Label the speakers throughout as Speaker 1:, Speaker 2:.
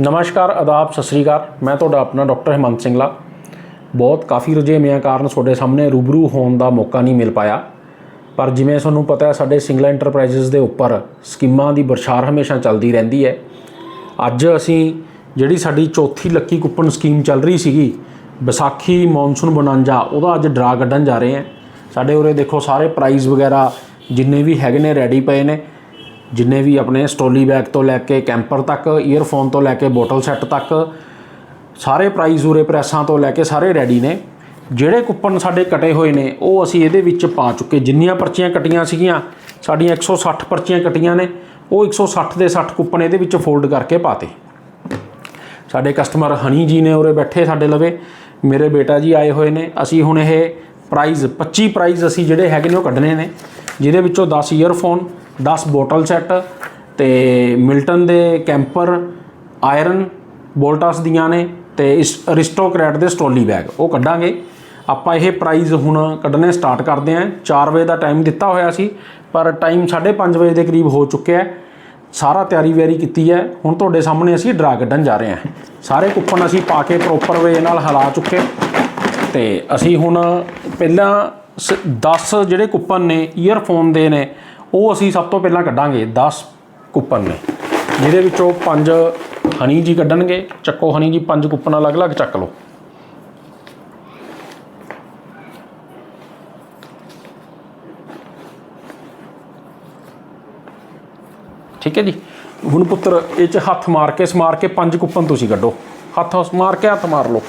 Speaker 1: ਨਮਸਕਾਰ ਆਦਾਬ ਸਤਿ ਸ੍ਰੀ ਅਕਾਲ। ਮੈਂ ਤੁਹਾਡਾ ਆਪਣਾ ਡਾਕਟਰ ਹਿਮੰਤ ਸਿੰਗਲਾ। ਬਹੁਤ ਕਾਫੀ ਰੁਝੇਵਿਆਂ ਕਾਰਨ ਤੁਹਾਡੇ ਸਾਹਮਣੇ ਰੂਬਰੂ ਹੋਣ ਦਾ ਮੌਕਾ ਨਹੀਂ ਮਿਲ ਪਾਇਆ। ਪਰ ਜਿਵੇਂ ਤੁਹਾਨੂੰ ਪਤਾ ਹੈ, ਸਾਡੇ ਸਿੰਗਲਾ ਐਂਟਰਪ੍ਰਾਈਜ਼ਸ ਦੇ ਉੱਪਰ ਸਕੀਮਾਂ ਦੀ ਬਰਸ਼ਾਰ ਹਮੇਸ਼ਾ ਚੱਲਦੀ ਰਹਿੰਦੀ ਹੈ। ਅੱਜ ਅਸੀਂ ਜਿਹੜੀ ਸਾਡੀ ਚੌਥੀ ਲੱਕੀ ਕੁਪਨ ਸਕੀਮ ਚੱਲ ਰਹੀ ਸੀਗੀ, ਵਿਸਾਖੀ ਮੌਨਸੂਨ ਬਨਾਂਜਾ, ਉਹਦਾ ਅੱਜ ਡਰਾ ਕੱਢਣ ਜਾ ਰਹੇ ਹਾਂ। ਸਾਡੇ ਉਰੇ ਦੇਖੋ, ਸਾਰੇ ਪ੍ਰਾਈਜ਼ ਵਗੈਰਾ ਜਿੰਨੇ ਵੀ ਹੈਗੇ ਨੇ ਰੈਡੀ ਪਏ ਨੇ। ਜਿੰਨੇ ਵੀ ਆਪਣੇ ਸਟੋਲੀ ਬੈਗ ਤੋਂ ਲੈ ਕੇ ਕੈਂਪਰ ਤੱਕ ਈਅਰਫੋਨ ਤੋਂ ਲੈ ਕੇ ਬੋਟਲ ਸੈੱਟ ਤੱਕ, ਸਾਰੇ ਪ੍ਰਾਈਜ਼ ਉਰੇ ਪ੍ਰੈਸਾਂ ਤੋਂ ਲੈ ਕੇ ਸਾਰੇ ਰੈਡੀ ਨੇ। ਜਿਹੜੇ ਕੁਪਨ ਸਾਡੇ ਕਟੇ ਹੋਏ ਨੇ, ਉਹ ਅਸੀਂ ਇਹਦੇ ਵਿੱਚ ਪਾ ਚੁੱਕੇ। ਜਿੰਨੀਆਂ ਪਰਚੀਆਂ ਕਟੀਆਂ ਸੀਗੀਆਂ, ਸਾਡੀਆਂ 160 ਪਰਚੀਆਂ ਕਟੀਆਂ ਨੇ, ਉਹ 160 ਦੇ 60 ਕੁਪਨ ਇਹਦੇ ਵਿੱਚ ਫੋਲਡ ਕਰਕੇ ਪਾਤੇ। ਸਾਡੇ ਕਸਟਮਰ ਹਨੀ ਜੀ ਨੇ ਉਰੇ ਬੈਠੇ ਸਾਡੇ ਲਵੇ। ਮੇਰੇ ਬੇਟਾ ਜੀ ਆਏ ਹੋਏ ਨੇ। ਅਸੀਂ ਹੁਣ ਇਹ ਪ੍ਰਾਈਜ਼ 25 ਪ੍ਰਾਈਜ਼ ਅਸੀਂ ਜਿਹੜੇ ਹੈਗੇ ਨੇ ਉਹ ਕੱਢਣੇ ਨੇ, ਜਿਹਦੇ ਵਿੱਚੋਂ 10 ਈਅਰਫੋਨ 10 ਬੋਟਲ ਸੈੱਟ ਤੇ ਮਿਲਟਨ ਦੇ ਕੈਂਪਰ ਆਇਰਨ ਬੋਲਟਸ ਦੀਆਂ ਨੇ ਤੇ ਇਸ ਅਰਿਸਟੋਕ੍ਰੈਟ ਦੇ ਸਟੋਲੀ ਬੈਗ। ਉਹ ਕੱਢਾਂਗੇ। ਆਪਾਂ ਇਹ ਪ੍ਰਾਈਜ਼ ਹੁਣ ਕੱਢਣੇ ਸਟਾਰਟ ਕਰਦੇ ਆਂ। 4 ਵਜੇ ਦਾ ਟਾਈਮ ਦਿੱਤਾ ਹੋਇਆ ਸੀ, ਪਰ ਟਾਈਮ 5:30 ਵਜੇ ਦੇ ਕਰੀਬ ਹੋ ਚੁੱਕਿਆ ਹੈ। ਸਾਰਾ ਤਿਆਰੀ ਵਿਆਰੀ ਕੀਤੀ ਹੈ। ਹੁਣ ਤੁਹਾਡੇ ਸਾਹਮਣੇ ਅਸੀਂ ਡਰਾ ਕੱਢਣ ਜਾ ਰਹੇ ਹਾਂ ਸਾਰੇ ਕੁੱਪਨ ਅਸੀਂ ਪਾ ਕੇ ਪ੍ਰੋਪਰ ਵੇ ਨਾਲ ਹਿਲਾ ਚੁੱਕੇ। ਤੇ ਅਸੀਂ ਹੁਣ ਪਹਿਲਾਂ 10 ਜਿਹੜੇ ਕੁੱਪਨ ਨੇ ਈਅਰਫੋਨ ਦੇ ਨੇ ਉਹ ਅਸੀਂ ਸਭ ਤੋਂ ਪਹਿਲਾਂ ਕੱਢਾਂਗੇ 10 ਕੁੱਪਨ ਨੇ, ਜਿਹਦੇ ਵਿੱਚੋਂ 5 ਹਨੀ ਜੀ ਕੱਢਣਗੇ, ਚੱਕੋ ਹਨੀ ਜੀ 5 ਕੁੱਪਨ ਅਲੱਗ-ਅਲੱਗ ਚੱਕ ਲਓ। ਠੀਕ ਹੈ ਜੀ? ਹੁਣ ਪੁੱਤਰ, ਇਹ ਚ ਹੱਥ ਮਾਰ ਕੇ, ਸਮਾਰ ਕੇ ਪੰਜ ਕੁੱਪਨ ਤੁਸੀਂ ਕੱਢੋ। ਹੱਥ ਮਾਰ ਕੇ ਹੱਥ ਮਾਰ ਲਓ।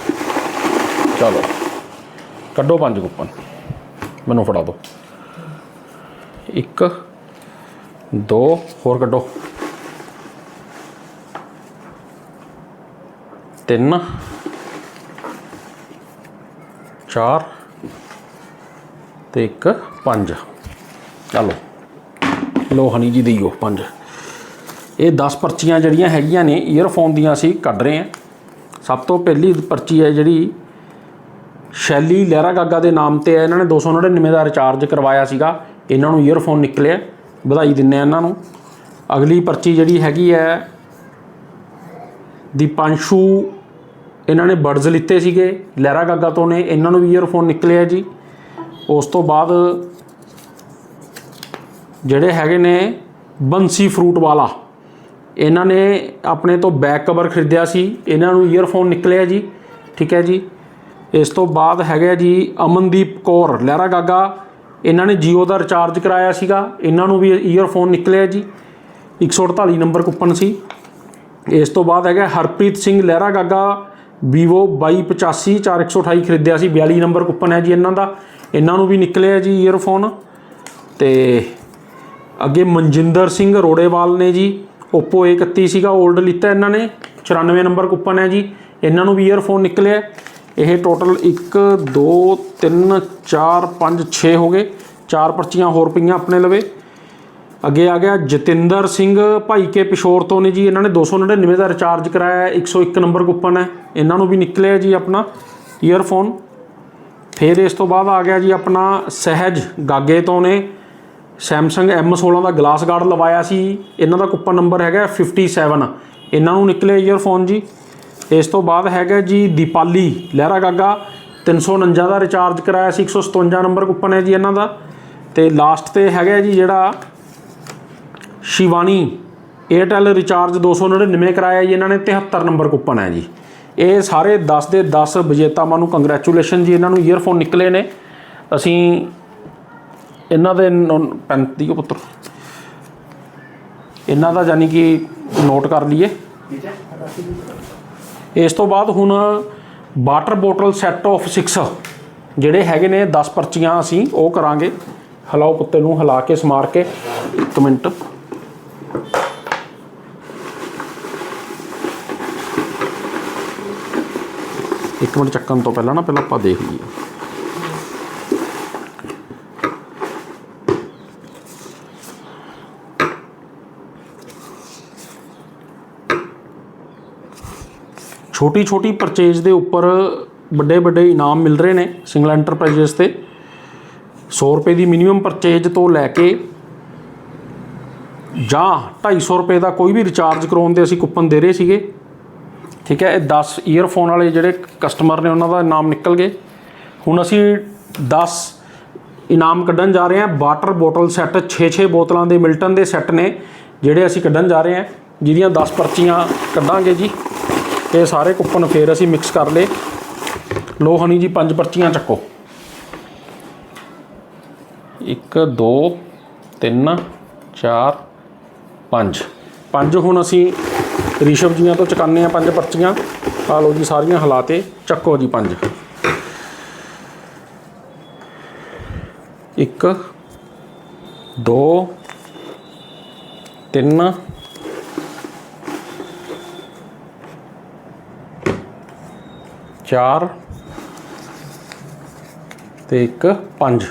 Speaker 1: ਚਲੋ, ਕੱਢੋ ਪੰਜ ਕੁੱਪਨ। ਮੈਨੂੰ ਫੜਾ ਦਿਓ। ਇੱਕ ਦੋ, ਹੋਰ ਕੱਢੋ। ਤਿੰਨ, ਚਾਰ ਤੇ ਇੱਕ, ਪੰਜ। ਚਲੋ। ਲੋ ਹਨੀ ਜੀ ਦੇਈਓ ਪੰਜ। ਇਹ 10 ਪਰਚੀਆਂ ਜਿਹੜੀਆਂ ਹੈਗੀਆਂ ਨੇ ਈਅਰਫੋਨ ਦੀਆਂ ਅਸੀਂ ਕੱਢ ਰਹੇ ਹਾਂ। ਸਭ ਤੋਂ ਪਹਿਲੀ ਪਰਚੀ ਹੈ ਜਿਹੜੀ ਸ਼ੈਲੀ ਲਹਿਰਾ ਗਾਗਾ ਦੇ ਨਾਮ ਤੇ ਹੈ। ਇਹਨਾਂ ਨੇ 299 ਦਾ ਰਿਚਾਰਜ ਕਰਵਾਇਆ ਸੀਗਾ। ਇਹਨਾਂ ਨੂੰ ਈਅਰਫੋਨ ਨਿਕਲਿਆ। ਵਧਾਈ ਦਿੰਨੇ ਆ ਇਹਨਾਂ ਨੂੰ। ਅਗਲੀ ਪਰਚੀ ਜਿਹੜੀ ਹੈਗੀ ਹੈ, ਦੀਪਾਂਸ਼ੂ, ਇਹਨਾਂ ਨੇ ਬਰਡਸ ਲਿੱਤੇ ਸੀਗੇ, ਲਹਿਰਾ ਗਾਗਾ ਤੋਂ ਨੇ, ਇਹਨਾਂ ਨੂੰ ਵੀ ਈਅਰਫੋਨ ਨਿਕਲਿਆ ਜੀ। ਉਸ ਤੋਂ ਬਾਅਦ ਜਿਹੜੇ ਹੈਗੇ ਨੇ, ਬੰਸੀ ਫਰੂਟ ਵਾਲਾ, ਇਹਨਾਂ ਨੇ ਆਪਣੇ ਤੋਂ ਬੈਕ ਕਵਰ ਖਰੀਦਿਆ ਸੀ, ਇਹਨਾਂ ਨੂੰ ਈਅਰਫੋਨ ਨਿਕਲਿਆ ਜੀ, ਠੀਕ ਹੈ ਜੀ। ਇਸ ਤੋਂ ਬਾਅਦ ਹੈਗਾ ਜੀ ਅਮਨਦੀਪ ਕੌਰ, ਲਹਿਰਾ ਗਾਗਾ ਇਹਨਾਂ ਨੇ Jio ਦਾ ਰਿਚਾਰਜ ਕਰਾਇਆ ਸੀਗਾ। ਇਹਨਾਂ ਨੂੰ ਵੀ ਈਅਰਫੋਨ ਨਿਕਲਿਆ ਜੀ। 148 ਨੰਬਰ ਕੁਪਨ ਸੀ। ਇਸ ਤੋਂ ਬਾਅਦ ਹੈਗਾ ਹਰਪ੍ਰੀਤ ਸਿੰਘ ਲਹਿਰਾ ਗਾਗਾ Vivo 2285 4128 ਖਰੀਦਿਆ ਸੀ। 42 ਨੰਬਰ ਕੁਪਨ ਹੈ ਜੀ ਇਹਨਾਂ ਦਾ। ਇਹਨਾਂ ਨੂੰ ਵੀ ਨਿਕਲਿਆ ਜੀ ਈਅਰਫੋਨ ਤੇ ਅੱਗੇ ਮਨਜਿੰਦਰ ਸਿੰਘ ਰੋੜੇਵਾਲ ਨੇ ਜੀ। Oppo A31 ਸੀਗਾ 올ਡ ਲਿੱਤਾ ਇਹਨਾਂ ਨੇ। 94 ਨੰਬਰ ਕੂਪਨ ਹੈ ਜੀ। ਇਹਨਾਂ ਨੂੰ ਵੀ ਈਅਰਫੋਨ ਨਿਕਲਿਆ। ਇਹ ਟੋਟਲ 1 2 3 4 5 6 ਹੋ ਗਏ। ਚਾਰ ਪਰਚੀਆਂ ਹੋਰ ਪਈਆਂ ਆਪਣੇ ਲਵੇ। ਅੱਗੇ ਆ ਗਿਆ ਜਤਿੰਦਰ ਸਿੰਘ, ਭਾਈ ਕੇ ਪਿਸ਼ੋਰ ਤੋਂ ਨੇ ਜੀ। ਇਹਨਾਂ ਨੇ 299 ਦਾ ਰਿਚਾਰਜ ਕਰਾਇਆ ਹੈ। 101 ਨੰਬਰ ਕੁਪਨ ਹੈ। ਇਹਨਾਂ ਨੂੰ ਵੀ ਨਿਕਲਿਆ ਜੀ ਆਪਣਾ ਈਅਰਫੋਨ ਫਿਰ ਇਸ ਤੋਂ ਬਾਅਦ ਆ ਗਿਆ ਜੀ ਆਪਣਾ ਸਹਿਜ ਗਾਗੇ ਤੋਂ ਨੇ। Samsung M16 ਦਾ ਗਲਾਸ ਗਾਰਡ ਲਵਾਇਆ ਸੀ। ਇਹਨਾਂ ਦਾ ਕੁਪਨ ਨੰਬਰ ਹੈਗਾ 57 ਇਹਨਾਂ ਨੂੰ ਨਿਕਲੇ ਈਅਰਫੋਨ ਜੀ। ਇਸ ਤੋਂ ਬਾਅਦ ਹੈਗਾ ਜੀ ਦੀਪਾਲੀ, ਲਹਿਰਾ ਗਾਗਾ 349 ਦਾ ਰਿਚਾਰਜ ਕਰਾਇਆ ਸੀ 157 ਨੰਬਰ ਕੂਪਨ ਹੈ ਜੀ ਇਹਨਾਂ ਦਾ। ਤੇ ਲਾਸਟ ਤੇ ਹੈਗਾ ਜੀ ਜਿਹੜਾ ਸ਼ਿਵਾਨੀ 에ਅਰਟੈਲ ਰਿਚਾਰਜ 299 ਕਰਾਇਆ ਜੀ, ਇਹਨਾਂ ਨੇ 73 ਨੰਬਰ ਕੂਪਨ ਹੈ ਜੀ। ਇਹ ਸਾਰੇ 10 ਦੇ 10 ਵਿਜੇਤਾਵਾਂ ਨੂੰ ਕੰਗ੍ਰੈਚੁਲੇਸ਼ਨ ਜੀ, ਇਹਨਾਂ ਨੂੰ ਈਅਰਫੋਨ ਨਿਕਲੇ ਨੇ। ਅਸੀਂ ਇਹਨਾਂ ਦੇ 35 ਪੁੱਤਰ। ਇਹਨਾਂ ਦਾ ਯਾਨੀ ਕਿ ਨੋਟ ਕਰ ਲਈਏ। ਇਸ ਤੋਂ ਬਾਅਦ ਹੁਣ ਵਾਟਰ ਬੋਟਲ ਸੈੱਟ ਆਫ 6 ਜਿਹੜੇ ਹੈਗੇ ਨੇ 10 ਪਰਚੀਆਂ ਅਸੀਂ ਉਹ ਕਰਾਂਗੇ। ਹਲਾਓ ਪੁੱਤੇ ਨੂੰ ਹਿਲਾ ਕੇ ਸਮਾਰ ਕੇ। ਇੱਕ ਮਿੰਟ। ਇੱਕ ਮਿੰਟ ਚੱਕਣ ਤੋਂ ਪਹਿਲਾਂ ਨਾ, ਪਹਿਲਾਂ ਆਪਾਂ ਦੇਖ ਲਈਏ। ਛੋਟੀ ਛੋਟੀ ਪਰਚੇਜ ਦੇ ਉੱਪਰ ਵੱਡੇ ਵੱਡੇ ਇਨਾਮ ਮਿਲ ਰਹੇ ਨੇ ਸਿੰਗਲ ਐਂਟਰਪ੍ਰਾਈਜ਼ਸ ਤੇ। 100 ਰੁਪਏ ਦੀ ਮਿਨੀਮਮ ਪਰਚੇਜ ਤੋਂ ਲੈ ਕੇ ਜਾਂ 250 ਰੁਪਏ ਦਾ ਕੋਈ ਵੀ ਰਿਚਾਰਜ ਕਰਾਉਣ ਦੇ ਅਸੀਂ ਕੂਪਨ ਦੇ ਰਹੇ ਸੀਗੇ। ਠੀਕ ਹੈ, ਇਹ 10 ਈਅਰਫੋਨ ਵਾਲੇ ਜਿਹੜੇ ਕਸਟਮਰ ਨੇ ਉਹਨਾਂ ਦਾ ਨਾਮ ਨਿਕਲ ਗਏ। ਹੁਣ ਅਸੀਂ 10 ਇਨਾਮ ਕੱਢਣ ਜਾ ਰਹੇ ਹਾਂ। ਵਾਟਰ ਬੋਟਲ ਸੈੱਟ 6-6 ਬੋਤਲਾਂ ਦੇ ਮਿਲਟਨ ਦੇ ਸੈੱਟ ਨੇ, ਜਿਹੜੇ ਅਸੀਂ ਕੱਢਣ ਜਾ ਰਹੇ ਹਾਂ। ਜਿਹਦੀਆਂ 10 ਪਰਚੀਆਂ ਕੱਢਾਂਗੇ ਜੀ। ਇਹ ਸਾਰੇ ਕੁਪਨ ਫੇਰ ਅਸੀਂ ਮਿਕਸ ਕਰ ਲਏ। ਲੋ ਹਣੀ ਜੀ, ਪੰਜ ਪਰਚੀਆਂ ਚੱਕੋ। 1 2 3 4 5 ਪੰਜ ਹੁਣ ਅਸੀਂ ਰਿਸ਼ਵ ਜੀਆਂ ਤੋਂ ਚਕਾਨੇ ਆ ਪੰਜ ਪਰਚੀਆਂ। ਆ ਲਓ ਜੀ, ਸਾਰੀਆਂ ਹਲਾਤੇ। ਚੱਕੋ ਜੀ ਪੰਜ। ਇੱਕ, ਦੋ, ਤਿੰਨ ਚਾਰ ਤੇ ਇੱਕ ਪੰਜ।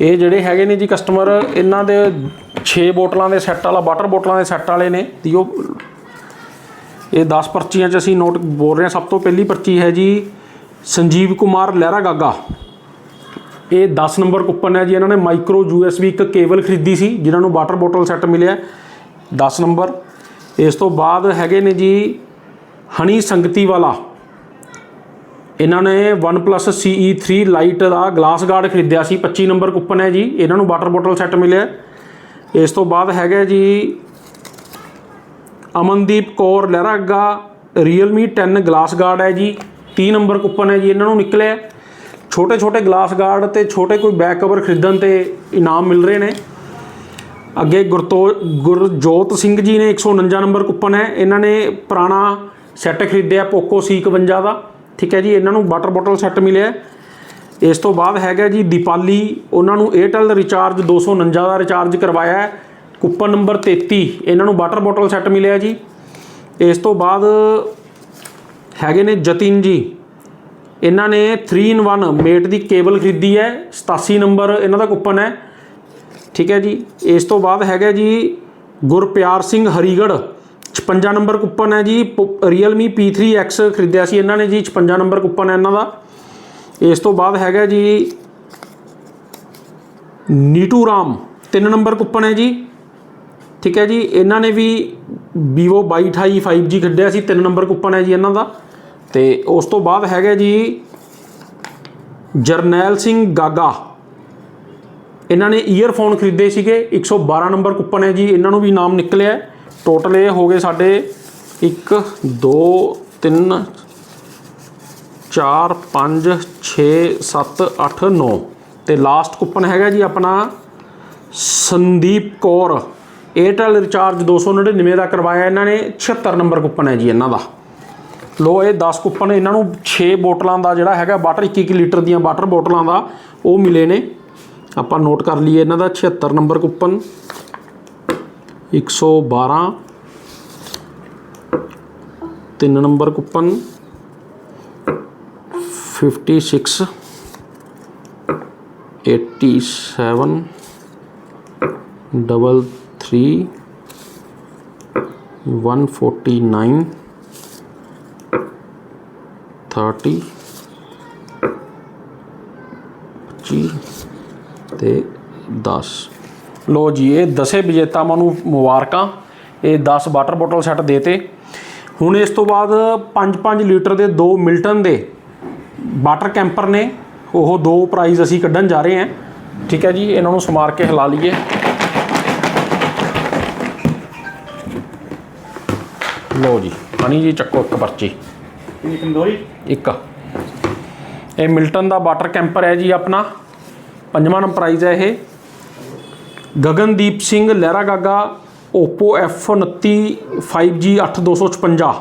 Speaker 1: ਇਹ ਜਿਹੜੇ ਹੈਗੇ ਨੇ ਜੀ ਕਸਟਮਰ ਇਹਨਾਂ ਦੇ 6 ਬੋਟਲਾਂ ਦੇ ਸੈੱਟ ਵਾਲਾ ਵਾਟਰ ਬੋਟਲਾਂ ਦੇ ਸੈੱਟ ਵਾਲੇ ਨੇ। ਦੀ ਉਹ ਇਹ 10 ਪਰਚੀਆਂ 'ਚ ਅਸੀਂ ਨੋਟ ਬੋਲ ਰਹੇ ਹਾਂ, ਸਭ ਤੋਂ ਪਹਿਲੀ ਪਰਚੀ ਹੈ ਜੀ ਸੰਜੀਵ ਕੁਮਾਰ ਲਹਿਰਾ ਗਾਗਾ। ਇਹ 10 ਨੰਬਰ ਕੂਪਨ ਹੈ ਜੀ, ਇਹਨਾਂ ਨੇ ਮਾਈਕਰੋ ਯੂਐਸਬੀ ਇੱਕ ਕੇਬਲ ਖਰੀਦੀ ਸੀ, ਜਿਨ੍ਹਾਂ ਨੂੰ ਵਾਟਰ ਬੋਟਲ ਸੈੱਟ ਮਿਲਿਆ। 10 ਨੰਬਰ। ਇਸ ਤੋਂ ਬਾਅਦ ਹੈਗੇ ਨੇ ਜੀ ਹਣੀ ਸੰਗਤੀ ਵਾਲਾ। ਇਹਨਾਂ ਨੇ OnePlus CE3 ਲਾਈਟ ਦਾ ਗਲਾਸ ਗਾਰਡ ਖਰੀਦਿਆ ਸੀ 25 ਨੰਬਰ ਕੁਪਨ ਹੈ ਜੀ। ਇਹਨਾਂ ਨੂੰ ਵਾਟਰ ਬੋਟਲ ਸੈੱਟ ਮਿਲਿਆ। ਇਸ ਤੋਂ ਬਾਅਦ ਹੈਗਾ ਜੀ Amandeep Kaur Lehragaga, Realme 10 glass guard ਹੈ ਜੀ। 30 ਨੰਬਰ ਕੁਪਨ ਹੈ ਜੀ, ਇਹਨਾਂ ਨੂੰ ਨਿਕਲਿਆ। ਛੋਟੇ ਛੋਟੇ ਗਲਾਸ ਗਾਰਡ ਤੇ ਛੋਟੇ ਕੋਈ ਬੈਕ ਕਵਰ ਖਰੀਦਣ ਤੇ ਇਨਾਮ ਮਿਲ ਰਹੇ ਨੇ। ਅੱਗੇ ਗੁਰਤੋ, ਗੁਰਜੋਤ ਸਿੰਘ ਜੀ ਨੇ 149 ਨੰਬਰ ਕੁਪਨ ਹੈ। ਇਹਨਾਂ ਨੇ ਪੁਰਾਣਾ ਸੈੱਟ ਖਰੀਦਿਆ ਪੋਕੋ C51 ਦਾ। ਠੀਕ ਹੈ ਜੀ, ਇਹਨਾਂ ਨੂੰ ਵਾਟਰ ਬੋਟਲ ਸੈੱਟ ਮਿਲਿਆ ਇਸ ਤੋਂ ਬਾਅਦ ਹੈਗਾ ਜੀ ਦੀਪਾਲੀ, ਉਹਨਾਂ ਨੂੰ 에ਅਰਟੈਲ ਦਾ ਰਿਚਾਰਜ 249 ਦਾ ਰਿਚਾਰਜ ਕਰਵਾਇਆ ਹੈ। ਕੁਪਨ ਨੰਬਰ 33 ਇਹਨਾਂ ਨੂੰ ਵਾਟਰ ਬੋਟਲ ਸੈੱਟ ਮਿਲਿਆ ਜੀ। ਇਸ ਤੋਂ ਬਾਅਦ ਹੈਗੇ ਨੇ ਜਤਿਨ ਜੀ। ਇਹਨਾਂ ਨੇ 3 ਇਨ 1 ਮੇਟ ਦੀ ਕੇਬਲ ਖਰੀਦੀ ਹੈ 87 ਨੰਬਰ ਇਹਨਾਂ ਦਾ ਕੂਪਨ ਹੈ। ਠੀਕ ਹੈ ਜੀ, ਇਸ ਤੋਂ ਬਾਅਦ ਹੈਗਾ ਜੀ ਗੁਰਪਿਆਰ ਸਿੰਘ ਹਰੀਗੜ੍ਹ। 56 ਨੰਬਰ ਕੂਪਨ ਹੈ ਜੀ Realme P3X ਖਰੀਦਿਆ ਸੀ ਇਹਨਾਂ ਨੇ ਜੀ 56 ਨੰਬਰ ਕੁਪਨ ਹੈ ਇਹਨਾਂ ਦਾ। ਇਸ ਤੋਂ ਬਾਅਦ ਹੈਗਾ ਜੀ, ਨੀਟੂ ਰਾਮ 3 ਨੰਬਰ ਕੂਪਨ ਹੈ ਜੀ। ਠੀਕ ਹੈ ਜੀ, ਇਹਨਾਂ ਨੇ ਵੀ Vivo 2228 5G ਖਰੀਦਿਆ ਸੀ 3 ਨੰਬਰ ਕੂਪਨ ਹੈ ਜੀ ਇਹਨਾਂ ਦਾ। ਤੇ ਉਸ ਤੋਂ ਬਾਅਦ ਹੈਗਾ ਜੀ, ਜਰਨੈਲ ਸਿੰਘ ਗਾਗਾ। ਇਹਨਾਂ ਨੇ ਈਅਰਫੋਨ ਖਰੀਦੇ ਸੀਗੇ 112 ਨੰਬਰ ਕੂਪਨ ਹੈ ਜੀ, ਇਹਨਾਂ ਨੂੰ ਵੀ ਨਾਮ ਨਿਕਲਿਆ ਟੋਟਲ ਇਹ ਹੋ ਗਏ ਸਾਡੇ 1 2 3 4 5 6 7 8 9 ਤੇ ਲਾਸਟ ਕੁਪਨ ਹੈਗਾ ਜੀ ਆਪਣਾ ਸੰਦੀਪ ਕੌਰ। 에ਅਰਟੈਲ ਰਿਚਾਰਜ 299 ਦਾ ਕਰਵਾਇਆ ਇਹਨਾਂ ਨੇ 76 ਨੰਬਰ ਕੂਪਨ ਹੈ ਜੀ ਇਹਨਾਂ ਦਾ। ਲੋ ਇਹ 10 ਕੁਪਨ ਇਹਨਾਂ ਨੂੰ 6 ਬੋਟਲਾਂ ਦਾ ਜਿਹੜਾ ਹੈਗਾ ਵਾਟਰ 21 ਲੀਟਰ ਦੀਆਂ ਵਾਟਰ ਬੋਟਲਾਂ ਦਾ ਉਹ ਮਿਲੇ ਨੇ। ਆਪਾਂ ਨੋਟ ਕਰ ਲਈਏ ਇਹਨਾਂ ਦਾ 76 ਨੰਬਰ ਕੂਪਨ 112 ਤਿੰਨ ਨੰਬਰ ਕੁਪਨ 56 87 ਡਬਲ 3 149 30 25 ਤੇ 10 ਲੋ ਜੀ ਇਹ ਦਸੇ ਵਿਜੇਤਾਵਾਂ ਨੂੰ ਮੁਬਾਰਕਾਂ। ਇਹ 10 ਵਾਟਰ ਬੋਟਲ ਸੈੱਟ ਦੇਤੇ। ਹੁਣ ਇਸ ਤੋਂ ਬਾਅਦ 5-5 ਲੀਟਰ ਦੇ ਦੋ ਮਿਲਟਨ ਦੇ ਵਾਟਰ ਕੈਂਪਰ ਨੇ। ਉਹ ਦੋ ਪ੍ਰਾਈਜ਼ ਅਸੀਂ ਕੱਢਣ ਜਾ ਰਹੇ ਹਾਂ। ਠੀਕ ਹੈ ਜੀ ਇਹਨਾਂ ਨੂੰ ਸਮਾਰ ਕੇ ਹਿਲਾ ਲਈਏ। ਲੋ ਜੀ ਹਣੀ ਜੀ ਚੱਕੋ ਇੱਕ ਪਰਚੀ। ਇੱਕ। ਇਹ ਮਿਲਟਨ ਦਾ ਵਾਟਰ ਕੈਂਪਰ ਹੈ ਜੀ ਆਪਣਾ। ਪੰਜਵਾਂ ਨੰਬਰ ਪ੍ਰਾਈਜ਼ ਹੈ ਇਹ। ਗਗਨਦੀਪ ਸਿੰਘ ਲਹਿਰਾ ਗਾਗਾ Oppo F29 5G 8256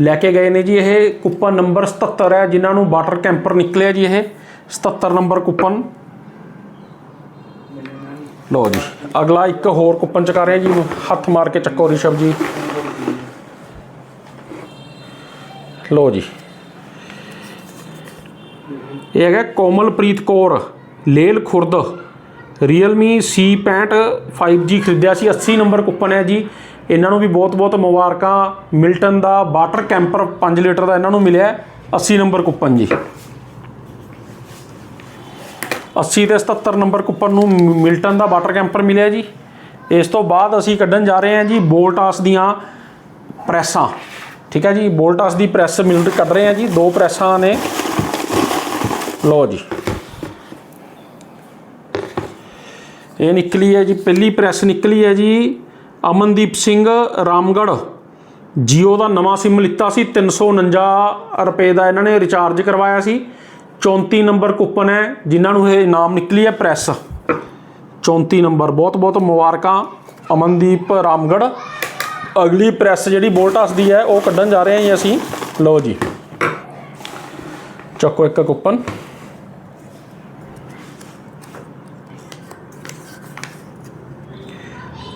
Speaker 1: ਲੈ ਕੇ ਗਏ ਨੇ ਜੀ ਇਹ ਕੁਪਨ ਨੰਬਰ 77 ਹੈ, ਜਿਨ੍ਹਾਂ ਨੂੰ ਵਾਟਰ ਕੈਂਪਰ ਨਿਕਲਿਆ ਜੀ ਇਹ। 77 ਨੰਬਰ ਕੁਪਨ। ਲਓ ਜੀ, ਅਗਲਾ ਇੱਕ ਹੋਰ ਕੁਪਨ ਚਕਾ ਰਿਹਾ ਜੀ ਹੱਥ ਮਾਰ ਕੇ ਚੱਕੋ ਰਿਸ਼ਵ ਜੀ। ਲਓ ਜੀ। ਇਹ ਹੈਗਾ Komalpreet Kaur, ਲੇਲ Khurd. Realme C65 5G ਖਰੀਦਿਆ ਸੀ 80 ਨੰਬਰ ਕੂਪਨ ਹੈ ਜੀ। ਇਹਨਾਂ ਨੂੰ ਵੀ ਬਹੁਤ-ਬਹੁਤ ਮੁਬਾਰਕਾਂ। ਮਿਲਟਨ ਦਾ ਵਾਟਰ ਕੈਂਪਰ 5 ਲੀਟਰ ਦਾ ਇਹਨਾਂ ਨੂੰ ਮਿਲਿਆ 80 ਨੰਬਰ ਕੂਪਨ ਜੀ। 80 ਤੇ 77 ਨੰਬਰ ਕੂਪਨ ਨੂੰ ਮਿਲਟਨ ਦਾ ਵਾਟਰ ਕੈਂਪਰ ਮਿਲਿਆ ਜੀ। ਇਸ ਤੋਂ ਬਾਅਦ ਅਸੀਂ ਕੱਢਣ ਜਾ ਰਹੇ ਹਾਂ ਜੀ ਬੋਲਟਾਸ ਦੀਆਂ ਪ੍ਰੈਸਾਂ। ਠੀਕ ਹੈ ਜੀ ਬੋਲਟਾਸ ਦੀ ਪ੍ਰੈਸ ਮਿਲ, ਕੱਢ ਰਹੇ ਆ ਜੀ। ਦੋ ਪ੍ਰੈਸਾਂ ਨੇ। ਲਓ ਜੀ। ਇਹ ਨਿਕਲੀ ਹੈ ਜੀ, ਪਹਿਲੀ ਪ੍ਰੈਸ ਨਿਕਲੀ ਹੈ ਜੀ, ਅਮਨਦੀਪ ਸਿੰਘ ਰਾਮਗੜ੍ਹ। ਜੀਓ ਦਾ ਨਵਾਂ ਸਿਮ ਲਿੱਤਾ ਸੀ 349 ਰੁਪਏ ਦਾ ਇਹਨਾਂ ਨੇ ਰਿਚਾਰਜ ਕਰਵਾਇਆ ਸੀ। 34 ਨੰਬਰ ਕੂਪਨ ਹੈ, ਜਿਨ੍ਹਾਂ ਨੂੰ ਇਹ ਇਨਾਮ ਨਿਕਲੀ ਹੈ ਪ੍ਰੈਸ। 34 ਨੰਬਰ, ਬਹੁਤ ਬਹੁਤ ਮੁਬਾਰਕਾਂ, ਅਮਨਦੀਪ ਰਾਮਗੜ੍ਹ। ਅਗਲੀ ਪ੍ਰੈਸ ਜਿਹੜੀ ਬੋਲਟਸ ਦੀ ਹੈ, ਉਹ ਕੱਢਣ ਜਾ ਰਹੇ ਹਾਂ ਜੀ ਅਸੀਂ। ਲਓ ਜੀ। ਚੱਕੋ ਇੱਕ ਕੂਪਨ।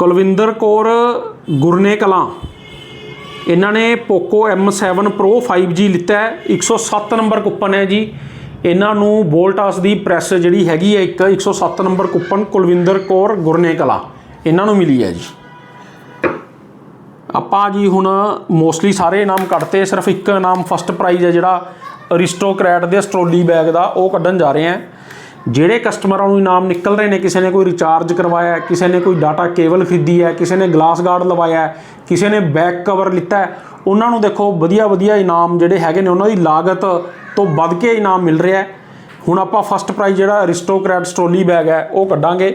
Speaker 1: ਕੁਲਵਿੰਦਰ ਕੌਰ ਗੁਰਨੇ ਕਲਾਂ ਇਹਨਾਂ ਨੇ ਪੋਕੋ M7 Pro 5G ਲਿੱਤਾ ਹੈ 107 ਨੰਬਰ ਕੂਪਨ ਹੈ ਜੀ। ਇਹਨਾਂ ਨੂੰ ਵੋਲਟਾਸ ਦੀ ਪ੍ਰੈਸ ਜਿਹੜੀ ਹੈਗੀ ਹੈ, ਇੱਕ 107 ਨੰਬਰ ਕੂਪਨ ਕੁਲਵਿੰਦਰ ਕੌਰ ਗੁਰਨੇ ਕਲਾ ਇਹਨਾਂ ਨੂੰ ਮਿਲੀ ਹੈ ਜੀ। ਆਪਾਂ ਜੀ ਹੁਣ ਮੋਸਟਲੀ ਸਾਰੇ ਇਨਾਮ ਕੱਢਤੇ, ਸਿਰਫ ਇੱਕ ਇਨਾਮ ਫਸਟ ਪ੍ਰਾਈਜ਼ ਹੈ ਜਿਹੜਾ ਅਰਿਸਟੋਕ੍ਰੈਟ ਦੇ ਸਟ੍ਰੋਲੀ ਬੈਗ ਦਾ, ਉਹ ਕੱਢਣ ਜਾ ਰਹੇ ਹਾਂ। ਜਿਹੜੇ ਕਸਟਮਰਾਂ ਨੂੰ ਇਨਾਮ ਨਿਕਲ ਰਹੇ ਨੇ, ਕਿਸੇ ਨੇ ਕੋਈ ਰਿਚਾਰਜ ਕਰਵਾਇਆ ਹੈ, ਕਿਸੇ ਨੇ ਕੋਈ ਡਾਟਾ ਕੇਬਲ ਖਰੀਦੀ ਹੈ, ਕਿਸੇ ਨੇ ਗਲਾਸ ਗਾਰਡ ਲਵਾਇਆ ਹੈ, ਕਿਸੇ ਨੇ ਬੈਕ ਕਵਰ ਲਿੱਤਾ ਉਹਨਾਂ ਨੂੰ ਦੇਖੋ ਵਧੀਆ ਵਧੀਆ ਇਨਾਮ ਜਿਹੜੇ ਹੈਗੇ ਨੇ, ਉਹਨਾਂ ਦੀ ਲਾਗਤ ਤੋਂ ਵੱਧ ਕੇ ਇਨਾਮ ਮਿਲ ਰਿਹਾ ਹੈ। ਹੁਣ ਆਪਾਂ ਫਸਟ ਪ੍ਰਾਈਜ਼ ਜਿਹੜਾ ਅਰਿਸਟੋਕ੍ਰੈਟ ਸਟ੍ਰੋਲੀ ਬੈਗ ਹੈ, ਉਹ ਕੱਢਾਂਗੇ।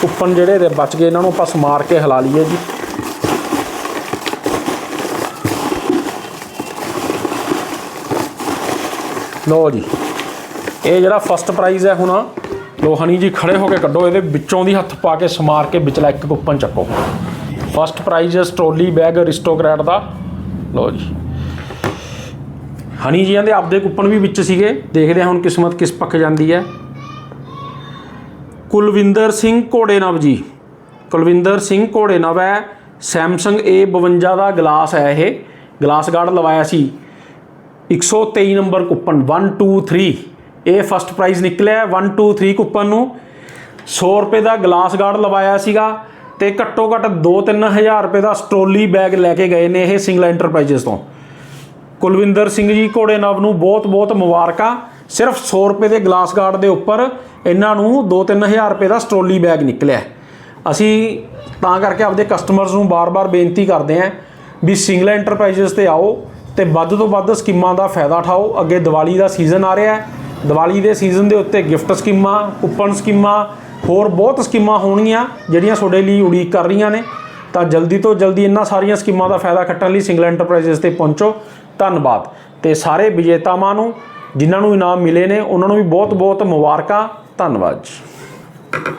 Speaker 1: ਕੁੱਪਨ ਜਿਹੜੇ ਦੇ ਬਚ ਗਏ, ਇਹਨਾਂ ਨੂੰ ਆਪਾਂ ਸਮਾਰ ਕੇ ਹਿਲਾ ਲਈਏ ਜੀ। ਲਓ ਜੀ। ਇਹ ਜਿਹੜਾ ਫਸਟ ਪ੍ਰਾਈਜ਼ ਹੈ ਹੁਣ ਲੋ ਹਨੀ ਜੀ ਖੜੇ ਹੋ ਕੇ ਕੱਢੋ, ਇਹਦੇ ਵਿੱਚੋਂ ਦੀ ਹੱਥ ਪਾ ਕੇ ਸਮਾਰ ਕੇ ਵਿਚਲਾ ਇੱਕ ਕੁੱਪਨ ਚੱਕੋ। ਫਸਟ ਪ੍ਰਾਈਜ਼ ਹੈ ਸਟ੍ਰੋਲੀ ਬੈਗ ਅਰਿਸਟੋਕ੍ਰੈਟ ਦਾ। ਲਓ ਜੀ। ਹਨੀ ਜੀਆਂ ਦੇ ਆਪਦੇ ਕੁੱਪਨ ਵੀ ਵਿੱਚ ਸੀਗੇ, ਦੇਖਦੇ ਹਾਂ ਹੁਣ ਕਿਸਮਤ ਕਿਸ ਪੱਖ ਜਾਂਦੀ ਹੈ। ਕੁਲਵਿੰਦਰ ਸਿੰਘ ਘੋੜੇਨਵ ਜੀ। ਕੁਲਵਿੰਦਰ ਸਿੰਘ ਘੋੜੇਨਵ ਹੈ ਸੈਮਸੰਗ A52 ਦਾ ਗਲਾਸ ਹੈ ਇਹ। ਗਲਾਸ ਗਾਰਡ ਲਵਾਇਆ ਸੀ। 123 ਨੰਬਰ ਕੁੱਪਨ 123 ਇਹ ਫਸਟ ਪ੍ਰਾਈਜ਼ ਨਿਕਲਿਆ 123 ਕੂਪਨ ਨੂੰ। 100 ਰੁਪਏ ਦਾ ਗਲਾਸ ਗਾਰਡ ਲਵਾਇਆ ਸੀਗਾ ਤੇ ਘੱਟੋ ਘੱਟ 2-3000 ਰੁਪਏ ਦਾ ਸਟ੍ਰੋਲੀ ਬੈਗ ਲੈ ਕੇ ਗਏ ਨੇ ਇਹ ਸਿੰਗਲ ਐਂਟਰਪ੍ਰਾਈਜ਼ਸ ਤੋਂ। ਕੁਲਵਿੰਦਰ ਸਿੰਘ ਜੀ ਘੋੜੇ ਨਵ ਨੂੰ ਬਹੁਤ-ਬਹੁਤ ਮੁਬਾਰਕਾਂ। ਸਿਰਫ 100 ਰੁਪਏ ਦੇ ਗਲਾਸ ਗਾਰਡ ਦੇ ਉੱਪਰ ਇਹਨਾਂ ਨੂੰ 2-3000 ਰੁਪਏ ਦਾ ਸਟ੍ਰੋਲੀ ਬੈਗ ਨਿਕਲਿਆ ਅਸੀਂ ਤਾਂ ਕਰਕੇ ਆਪਦੇ ਕਸਟਮਰਸ ਨੂੰ ਬਾਰ-ਬਾਰ ਬੇਨਤੀ ਕਰਦੇ ਆਂ ਵੀ ਸਿੰਗਲ ਐਂਟਰਪ੍ਰਾਈਜ਼ਸ ਤੇ ਆਓ ਤੇ ਵੱਧ ਤੋਂ ਵੱਧ ਸਕੀਮਾਂ ਦਾ ਫਾਇਦਾ ਉਠਾਓ। ਅੱਗੇ ਦੀਵਾਲੀ ਦਾ ਸੀਜ਼ਨ ਆ ਰਿਹਾ ਹੈ। ਦੀਵਾਲੀ ਦੇ ਸੀਜ਼ਨ ਦੇ ਉੱਤੇ ਗਿਫਟ ਸਕੀਮਾਂ ਕੂਪਨ ਸਕੀਮਾਂ, ਹੋਰ ਬਹੁਤ ਸਕੀਮਾਂ ਹੋਣਗੀਆਂ ਜਿਹੜੀਆਂ ਤੁਹਾਡੇ ਲਈ ਉਡੀਕ ਕਰ ਰਹੀਆਂ ਨੇ। ਤਾਂ ਜਲਦੀ ਤੋਂ ਜਲਦੀ ਇਹਨਾਂ ਸਾਰੀਆਂ ਸਕੀਮਾਂ ਦਾ ਫਾਇਦਾ ਖੱਟਣ ਲਈ ਸਿੰਗਲ ਐਂਟਰਪ੍ਰਾਈਜ਼ਸ ਤੇ ਪਹੁੰਚੋ। ਧੰਨਵਾਦ। ਤੇ ਸਾਰੇ ਵਿਜੇਤਾਵਾਂ ਨੂੰ, ਜਿਨ੍ਹਾਂ ਨੂੰ ਇਨਾਮ ਮਿਲੇ ਨੇ, ਉਹਨਾਂ ਨੂੰ ਵੀ ਬਹੁਤ ਬਹੁਤ ਮੁਬਾਰਕਾਂ। ਧੰਨਵਾਦ ਜੀ।